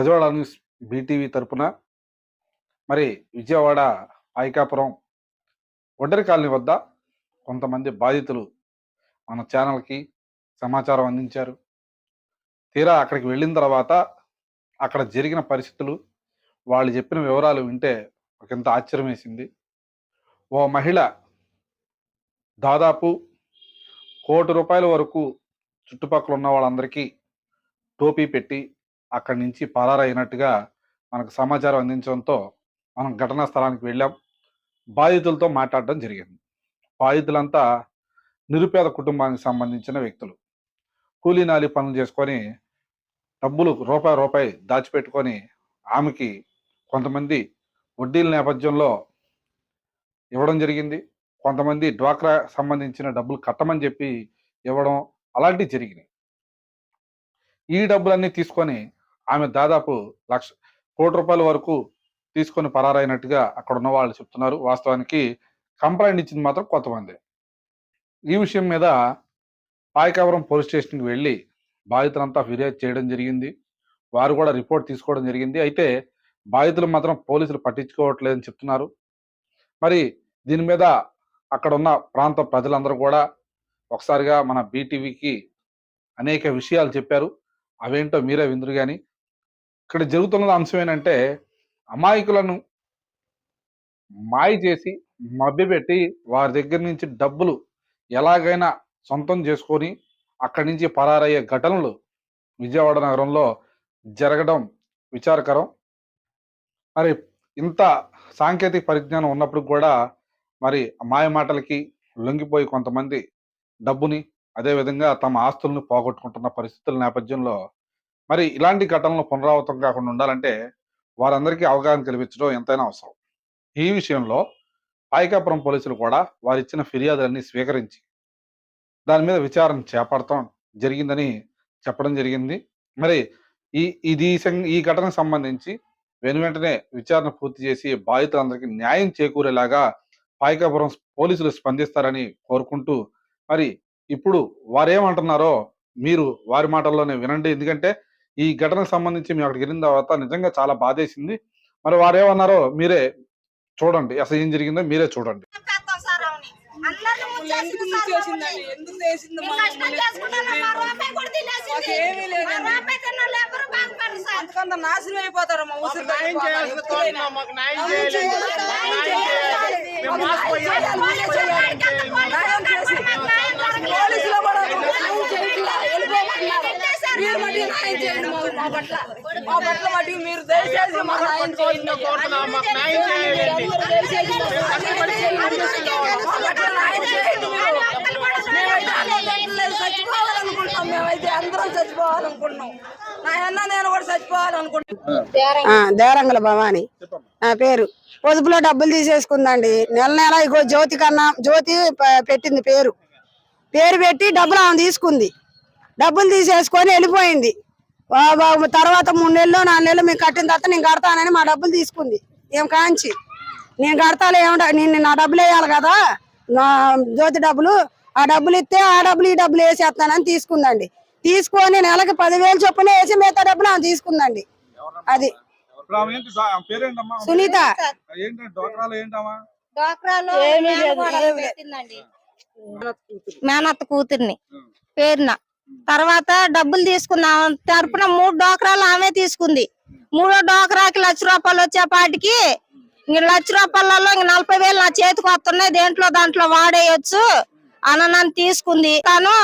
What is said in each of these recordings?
Gajawada news BTV తరపున మరి Vijayawada ఐకాపురం ఒడ్డరి colony వద్ద కొంతమంది బాధితులు మన ఛానల్కి సమాచారం అందించారు. తీరా అక్కడికి వెళ్ళిన తర్వాత అక్కడ జరిగిన పరిస్థితులు వాళ్ళు చెప్పిన వివరాలు వింటే ఒకంత ఆశ్చర్యం వేసింది ఓ మహిళ దాదాపు కోటి రూపాయల వరకు చుట్టుపక్కల ఉన్న వాళ్ళందరికీ టోపీ పెట్టి అక్కడి నుంచి పరారైనట్టుగా మనకు సమాచారం అందించడంతో మనం ఘటనా స్థలానికి వెళ్ళాం. బాధితులతో మాట్లాడడం జరిగింది. బాధితులంతా నిరుపేద కుటుంబానికి సంబంధించిన వ్యక్తులు. కూలీనాలి పనులు చేసుకొని డబ్బులు రూపాయి రూపాయి దాచిపెట్టుకొని ఆమెకి కొంతమంది వడ్డీల నేపథ్యంలో ఇవ్వడం జరిగింది. కొంతమంది డ్వాక్రా సంబంధించిన డబ్బులు కట్టమని చెప్పి ఇవ్వడం అలాంటివి జరిగినాయి. ఈ డబ్బులన్నీ తీసుకొని ఆమె దాదాపు లక్ష కోటి రూపాయల వరకు తీసుకొని పరారైనట్టుగా అక్కడ ఉన్న వాళ్ళు చెప్తున్నారు. వాస్తవానికి కంప్లైంట్ ఇచ్చింది మాత్రం కొంతమంది. ఈ విషయం మీద పాయకాపురం పోలీస్ స్టేషన్కి వెళ్ళి బాధితులంతా ఫిర్యాదు చేయడం జరిగింది. వారు కూడా రిపోర్ట్ తీసుకోవడం జరిగింది. అయితే బాధితులు మాత్రం పోలీసులు పట్టించుకోవట్లేదని చెప్తున్నారు. మరి దీని మీద అక్కడ ఉన్న ప్రాంత ప్రజలందరూ కూడా ఒకసారిగా మన బీటీవీకి అనేక విషయాలు చెప్పారు. అవేంటో మీరే విందురు కానీ ఇక్కడ జరుగుతున్న అంశం ఏంటంటే అమాయకులను మాయ చేసి మభ్యపెట్టి వారి దగ్గర నుంచి డబ్బులు ఎలాగైనా సొంతం చేసుకొని అక్కడి నుంచి పరారయ్యే ఘటనలు విజయవాడ నగరంలో జరగడం విచారకరం. మరి ఇంత సాంకేతిక పరిజ్ఞానం ఉన్నప్పుడు కూడా మరి మాయ మాటలకి లొంగిపోయి కొంతమంది డబ్బుని అదేవిధంగా తమ ఆస్తులను పోగొట్టుకుంటున్న పరిస్థితుల నేపథ్యంలో మరి ఇలాంటి ఘటనలు పునరావృతం కాకుండా ఉండాలంటే వారందరికీ అవగాహన కల్పించడం ఎంతైనా అవసరం. ఈ విషయంలో పాయకాపురం పోలీసులు కూడా వారు ఇచ్చిన ఫిర్యాదులన్నీ స్వీకరించి దాని మీద విచారణ చేపడతాం. జరిగిందని చెప్పడం జరిగింది. మరి ఈ ఇది ఈ ఘటనకు సంబంధించి వెను వెంటనే విచారణ పూర్తి చేసి బాధితులందరికీ న్యాయం చేకూరేలాగా పాయకాపురం పోలీసులు స్పందిస్తారని కోరుకుంటూ మరి ఇప్పుడు వారేమంటున్నారో మీరు వారి మాటల్లోనే వినండి. ఎందుకంటే ఈ ఘటనకు సంబంధించి మేము అక్కడికి వెళ్ళిన తర్వాత నిజంగా చాలా బాధేసింది. మరి వారేమన్నారో మీరే చూడండి. అసలు ఏం జరిగిందో మీరే చూడండి. చేసిందండి మా పట్ల మటుకు మీరు దయచేసి. మా చచ్చిపోవాలనుకుంటున్నాం మేమైతే అందరం చచ్చిపోవాలనుకుంటున్నాం నా అన్న నేను కూడా దేవరంగుల భవాని నా పేరు పొదుపులో డబ్బులు తీసేసుకుందండి నెల నెల ఇగో జ్యోతి కన్నా జ్యోతి పెట్టింది పేరు పేరు పెట్టి డబ్బులు ఆమె తీసుకుంది డబ్బులు తీసేసుకొని వెళ్ళిపోయింది తర్వాత మూడు నెలలు నాలుగు నెలలు మీకు కట్టిన తర్వాత నేను కడతానని మా డబ్బులు తీసుకుంది. ఏం కాంచి? నేను కడతాలే ఏమంటా? నేను నా డబ్బులు వేయాలి కదా? నా జ్యోతి డబ్బులు ఆ డబ్బులు ఇస్తే ఆ డబ్బులు ఈ డబ్బులు వేసేస్తానని తీసుకుందండి. తీసుకొని నెలకి పదివేలు చొప్పున వేసి మిగతా డబ్బులు ఆమె తీసుకుందండి. అది. సునీత. మేనత్త కూతుర్ని. పేరున. తర్వాత డబ్బులు తీసుకున్నాం. తరపున మూడు డోకరాలు ఆమె తీసుకుంది. మూడో డోకరాకి లక్ష రూపాయలు వచ్చేపాటికి ఇంక లక్ష రూపాయలలో ఇంక నలభై వేలు నా చేతికి వస్తున్నాయి. దేంట్లో దాంట్లో వాడేయచ్చు అని నన్ను తీసుకుంది. తను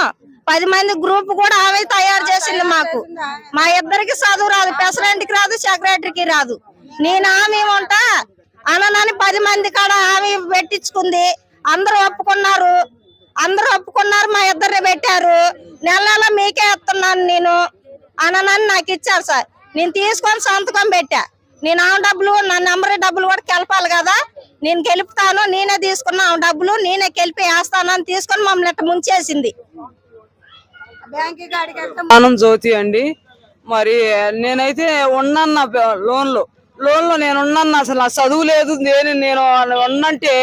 పది మంది గ్రూప్ కూడా ఆమె తయారు చేసింది మాకు. మా ఇద్దరికి చదువు రాదు. ప్రెసిడెంట్కి రాదు సెక్రటరీకి రాదు. నేను ఆమె ఉంటా అననని పది మంది కాడ ఆమె పెట్టించుకుంది. అందరూ ఒప్పుకున్నారు. అందరూ ఒప్పుకున్నారు మా ఇద్దరిని పెట్టారు. నెల నెల మీకే ఇస్తున్నాను నేను. అననని నాకు ఇచ్చారు సార్. నేను తీసుకొని సంతకం పెట్టా. నేను ఆ డబ్బులు నా నెంబర్ డబ్బులు కూడా కెలపాలి కదా. నేను గెలుపుతాను నేనే తీసుకున్నా ఆ డబ్బులు నేనే గెలిపి వేస్తానని తీసుకొని మమ్మల్ని ఇట్ట ముంచేసింది. ఆనం జ్యోతి అండి. మరి నేనైతే ఉన్నన్న లోన్లు లోన్లో నేను ఉన్నన్న అసలు నా చదువు లేదు నేను నేను ఉన్నంటే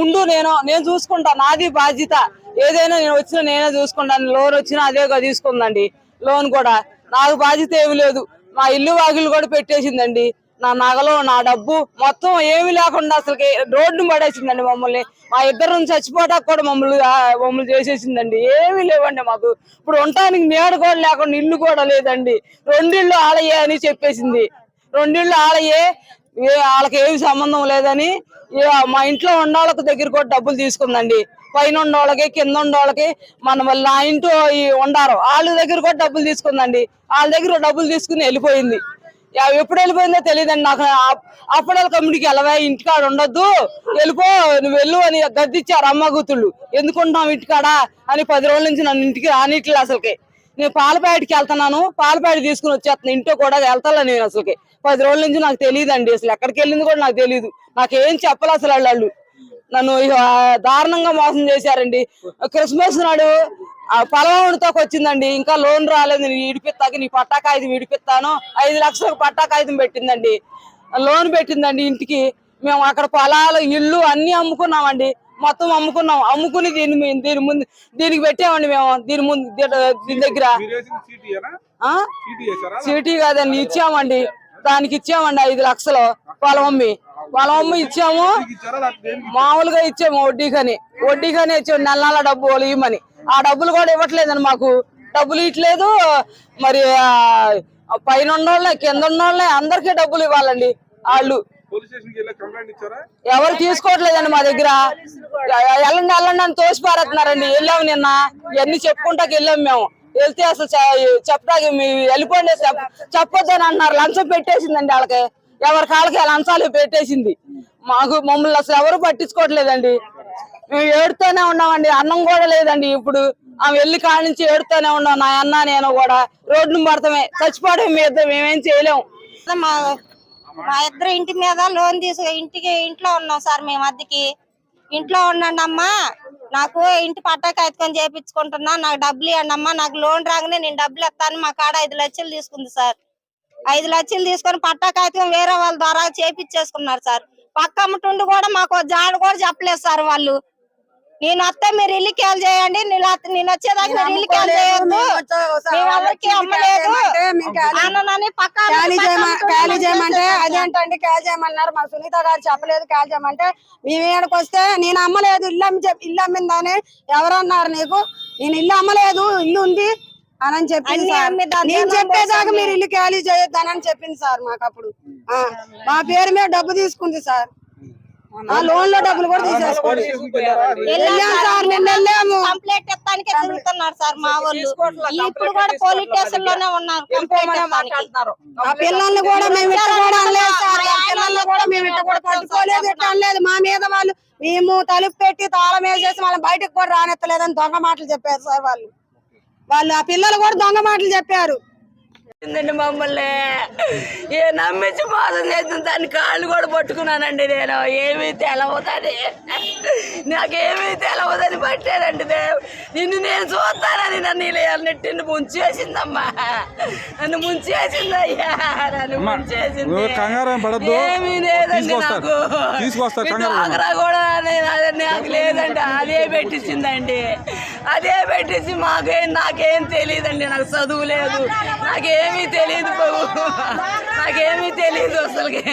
ఉండు నేను నేను చూసుకుంటా నాది బాధ్యత. ఏదైనా నేను వచ్చినా నేనే చూసుకుంటాను లోన్ వచ్చినా అదే తీసుకుందండి. లోన్ కూడా. నాకు బాధ్యత ఏమి లేదు. మా ఇల్లు వాకిలు కూడా పెట్టేసిందండి. నా నగలు నా డబ్బు మొత్తం ఏమీ లేకుండా అసలుకి రోడ్డు పడేసిందండి మమ్మల్ని. మా ఇద్దరు చచ్చిపోవడానికి కూడా మమ్మల్ని మమ్మల్ని చేసేసిందండి. ఏమీ లేవండి మాకు. ఇప్పుడు ఉండటానికి నేడు కూడా లేకుండా ఇల్లు కూడా లేదండి. రెండిళ్ళు ఆలయ్యే అని చెప్పేసింది. రెండిళ్ళు ఆలయ్యే వాళ్ళకి ఏమి సంబంధం లేదని మా ఇంట్లో ఉన్నోళ్ళకి దగ్గర కూడా డబ్బులు తీసుకుందండి. పైన వాళ్ళకి కింద ఉన్నోళ్ళకి మన మళ్ళీ నా ఇంట్లో ఉండారు. వాళ్ళ దగ్గర కూడా డబ్బులు తీసుకుందండి. వాళ్ళ దగ్గర డబ్బులు తీసుకుని వెళ్ళిపోయింది. ఎప్పుడు వెళ్ళిపోయిందో తెలియదండి నాకు. అప్పుడు కమ్ముడికి వెళ్ళవా ఇంటికాడ ఉండొద్దు. వెళ్ళిపో నువ్వు వెళ్ళు అని గద్దిచ్చారు అమ్మ కూతుళ్ళు. ఎందుకుంటున్నావు ఇంటికాడ? అని పది రోజుల నుంచి నన్ను ఇంటికి రానిట్లేదు అసలుకి. నేను పాలపాడికి వెళ్తున్నాను పాలపాడి తీసుకుని వచ్చేస్తున్నాను ఇంట్లో కూడా వెళ్తాను నేను అసలుకి. పది రోజుల నుంచి నాకు తెలియదండి అసలు ఎక్కడికి వెళ్ళింది కూడా నాకు తెలియదు నాకేం చెప్పాలి అసలు వాళ్ళు నన్ను దారుణంగా మోసం చేశారండి. క్రిస్మస్ నాడు ఆ వచ్చిందండి. ఇంకా లోన్ రాలేదు నేను విడిపిస్తాకి నీ పట్టా కాగితం విడిపిస్తాను. ఐదు లక్షలకు పట్టా కాగితం పెట్టిందండి. లోన్ పెట్టిందండి ఇంటికి. మేము అక్కడ పొలాలు ఇల్లు అన్ని అమ్ముకున్నామండి. మొత్తం అమ్ముకున్నాం. అమ్ముకుని దీని దీని ముందు దీనికి పెట్టామండి మేము. దీని ముందు దీని- దగ్గర చీటీ? చీటీ కాదండి ఇచ్చామండి. దానికి ఇచ్చామండి ఐదు లక్షలు పొలం అమ్మి. పొలం అమ్మి ఇచ్చాము? మామూలుగా ఇచ్చాము వడ్డీకని. వడ్డీకని ఇచ్చాము నెల నెల డబ్బులు ఇవ్వమని. ఆ డబ్బులు కూడా ఇవ్వట్లేదండి మాకు. డబ్బులు ఇవ్వట్లేదు. మరి పైన ఉన్నోళ్ళే కింద ఉన్నోళ్ళే అందరికీ డబ్బులు ఇవ్వాలండి వాళ్ళు. ఎవరు తీసుకోవట్లేదండి మా దగ్గర. వెళ్ళండి వెళ్ళండి అని తోసిపారేస్తున్నారండి వెళ్ళాం వెళ్ళాము నిన్న. ఇవన్నీ చెప్పుకుంటాకి వెళ్ళాము మేము. వెళ్తే అసలు చెప్పడానికి వెళ్ళిపోండి చెప్- చెప్పొద్దని అంటున్నారు లంచం పెట్టేసిందండి వాళ్ళకి. ఎవరి కాళ్ళకి ఆ లంచాలు పెట్టేసింది. మాకు మమ్మల్ని అసలు ఎవరు పట్టించుకోవట్లేదండి. మేము ఏడుతూనే ఉన్నామండి. అన్నం కూడా లేదండి ఇప్పుడు. ఆమె వెళ్ళి కాడి నుంచి ఏడుతూనే ఉన్నాం. నా అన్న నేను కూడా. రోడ్డు పడతామే. చచ్చిపోవడం మీద మేమేం చేయలేము మా మా ఇద్దరు ఇంటి మీద లోన్ తీసు ఇంటికి ఇంట్లో ఉన్నాం సార్ మేము అద్దెకి. ఇంట్లో ఉండండి అమ్మా నాకు ఇంటి పట్టా కాగితం చేపించుకుంటున్నా నాకు డబ్బులు ఇవ్వండి అమ్మా నాకు లోన్ రాగానే నేను డబ్బులు ఇస్తాను మా కాడ ఐదు లక్షలు తీసుకుంది సార్. ఐదు లక్షలు తీసుకొని పట్టా కాగితం వేరే వాళ్ళ ద్వారా చేపించేసుకున్నారు సార్. పక్క అమ్మటుండి కూడా మాకు జాడ కూడా చెప్పలేదు సార్ వాళ్ళు. నేను వస్తే మీరు ఇల్లు కేల్ చేయండి. నేను వచ్చేదాకా మీరు ఇల్లు కేల్ చేయొద్దు. మేము ఎవరికి అమ్మలేదు. పక్క చేయమంటే అదేంటండి ఖాళీ చేయమన్నారు. మా సునీత గారు చెప్పలేదు ఖాళీ చేయమంటే. మేము ఇక్కడికి వస్తే నేను అమ్మలేదు. ఇల్లు అమ్మి ఇల్లు అమ్మిందని ఎవరన్నారు నీకు? నేను ఇల్లు అమ్మలేదు ఇల్లు ఉంది అని చెప్పింది నేను చెప్పేదాకా మీరు ఇల్లు ఖాళీ చేయొద్దని అని చెప్పింది సార్ మాకు అప్పుడు ఆ, మా పేరు మీద డబ్బు తీసుకుంది సార్. ఆ లోన్లో డబ్బులు కూడా వెళ్ళాము కంప్లైంట్ ఇస్తానికే తిరుగుతున్నారు సార్ మా వాళ్ళు. ఇప్పుడు కూడా పోలీస్ స్టేషన్లోనే ఉన్నారు. ఆ పిల్లల్ని కూడా మేము ఇట్ట కూడా అనలేదు సార్. ఆ పిల్లల్ని కూడా మేము ఇట్ట కూడా పట్టుకోలేదు ఇట్ట అనలేదు. మా మీద వాళ్ళు మేము తలుపు పెట్టి తాళం వేసేసి వాళ్ళని బయటకు కూడా రానెత్తలేదని దొంగ మాటలు చెప్పారు సార్ వాళ్ళు. వాళ్ళు ఆ పిల్లలు కూడా దొంగ మాటలు చెప్పారు. చేసిందండి మమ్మల్ని. ఏ నమ్మించి మోసం చేసిన దాన్ని కాళ్ళు కూడా పట్టుకున్నానండి నేను. ఏమీ తెలవదని. నాకేమీ తెలవదని పట్టానండి దేవ్ నిన్ను నేను చూస్తానని నన్ను ఇలా నెట్టిండి ముంచేసిందమ్మా. నన్ను ముంచేసింది అయ్యా. నన్ను ముంచేసింది. ఏమీ లేదండి. నాకు. కూడా నాకు లేదండి. అదే పెట్టించిందండి. అదే పెట్టించి మాకేం నాకేం తెలియదండి నాకు చదువు లేదు. నాకేమీ తెలియదు బాబు నాకేమీ తెలియదు అసలుకి.